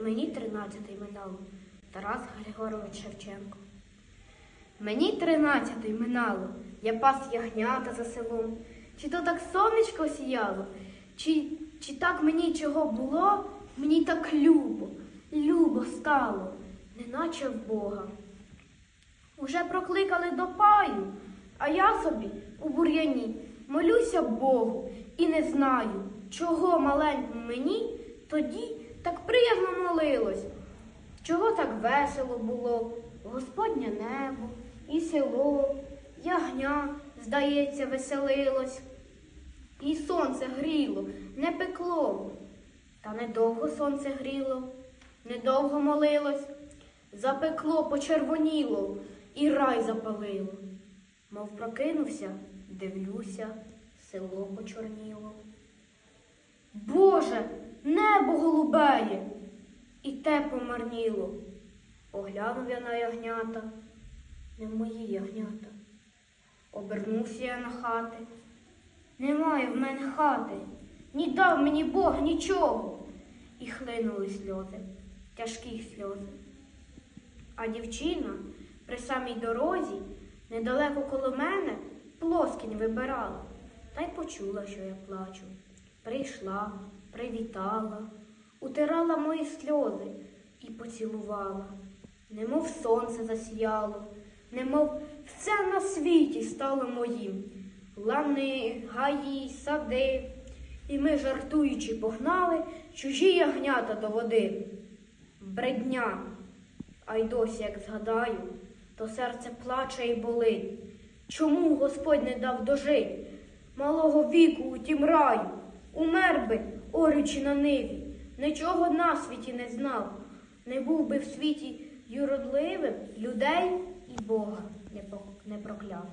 Мені тринадцятий минало. Тарас Григорович Шевченко. Мені тринадцятий минало. Я пас ягнята за селом. Чи то так сонечко сіяло, чи, чи так мені чого було, мені так любо, любо стало, неначе в Бога. Уже прокликали до паю, а я собі у бур'яні молюся Богу і не знаю, чого маленькому мені тоді так приязно молилось, чого так весело було, Господнє небо і село, ягня, здається, веселилось, і сонце гріло, не пекло, та недовго сонце гріло, недовго молилось, запекло, почервоніло і рай запалило. Мов прокинувся, дивлюся, село почорніло. Боже, голубеє, і те помарніло. Оглянув я на ягнята, не мої ягнята. Обернувся я на хати. Немає в мене хати, ні дав мені Бог нічого. І хлинули сльози, тяжкі сльози. А дівчина при самій дорозі, недалеко коло мене, плоскінь вибирала, та й почула, що я плачу. Прийшла, привітала, утирала мої сльози і поцілувала. Немов сонце засіяло, немов все на світі стало моїм. Лани, гаї, сади, і ми, жартуючи, погнали чужі ягнята до води. Бредня, а й досі, як згадаю, то серце плаче і болить. Чому Господь не дав дожить малого віку у тім раю? Умер би, орючи на ниві, нічого на світі не знав, не був би в світі юродливим людей і Бога не прокляв.